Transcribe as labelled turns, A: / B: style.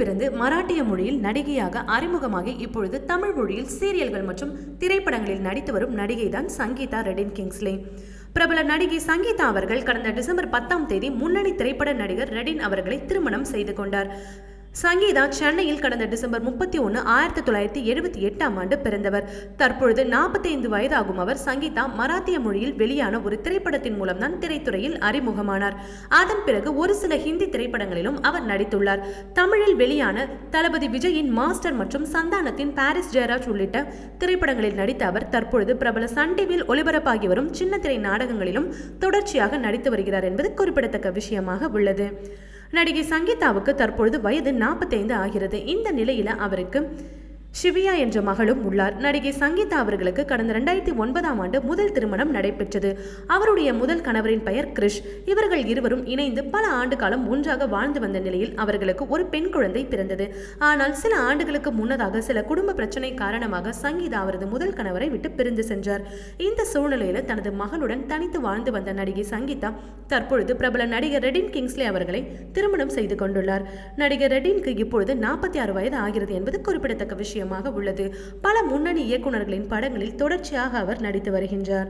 A: பிறந்து மராட்டிய மொழியில் நடிகையாக அறிமுகமாகி இப்பொழுது தமிழ் மொழியில் சீரியல்கள் மற்றும் திரைப்படங்களில் நடித்து வரும் நடிகை தான் சங்கீதா ரெடின் கிங்ஸ்லே. பிரபல நடிகை சங்கீதா அவர்கள் கடந்த டிசம்பர் பத்தாம் தேதி முன்னணி திரைப்பட நடிகர் ரெடின் அவர்களை திருமணம் செய்து கொண்டார். சங்கீதா சென்னையில் கடந்த டிசம்பர் முப்பத்தி ஒன்று ஆயிரத்தி தொள்ளாயிரத்தி எழுபத்தி எட்டாம் ஆண்டு பிறந்தவர். தற்பொழுது நாற்பத்தைந்து வயதாகும் அவர் சங்கீதா மராத்திய மொழியில் வெளியான ஒரு திரைப்படத்தின் மூலம்தான் திரைத்துறையில் அறிமுகமானார். அதன் பிறகு ஒரு சில ஹிந்தி திரைப்படங்களிலும் அவர் நடித்துள்ளார். தமிழில் வெளியான தளபதி விஜயின் மாஸ்டர் மற்றும் சந்தானத்தின் பாரிஸ் ஜெயராஜ் உள்ளிட்ட திரைப்படங்களில் நடித்த அவர் தற்பொழுது பிரபல சன் டிவியில் ஒளிபரப்பாகி வரும் சின்ன திரை நாடகங்களிலும் தொடர்ச்சியாக நடித்து வருகிறார் என்பது குறிப்பிடத்தக்க விஷயமாக உள்ளது. நடிகை சங்கீதாவுக்கு தற்பொழுது வயது நாற்பத்தைந்து ஆகிறது. இந்த நிலையில் அவருக்கு ஷிவியா என்ற மகளும் உள்ளார். நடிகை சங்கீதா அவர்களுக்கு கடந்த ரெண்டாயிரத்தி ஒன்பதாம் ஆண்டு முதல் திருமணம் நடைபெற்றது. அவருடைய முதல் கணவரின் பெயர் கிரிஷ். இவர்கள் இருவரும் இணைந்து பல ஆண்டு காலம் ஒன்றாக வாழ்ந்து வந்த நிலையில் அவர்களுக்கு ஒரு பெண் குழந்தை பிறந்தது. ஆனால் சில ஆண்டுகளுக்கு முன்னதாக சில குடும்ப பிரச்சனை காரணமாக சங்கீதா அவரது முதல் கணவரை விட்டு பிரிந்து சென்றார். இந்த சூழ்நிலையில் தனது மகளுடன் தனித்து வாழ்ந்து வந்த நடிகை சங்கீதா தற்பொழுது பிரபல நடிகர் ரெடின் கிங்ஸ்லே அவர்களை திருமணம் செய்து கொண்டுள்ளார். நடிகர் ரெடின்க்கு இப்பொழுது நாற்பத்தி ஆறு வயது ஆகிறது என்பது குறிப்பிடத்தக்க விஷயம். விஷயமாக உள்ளது. பல முன்னணி இயக்குநர்களின் படங்களில் தொடர்ச்சியாக அவர் நடித்து வருகின்றார்.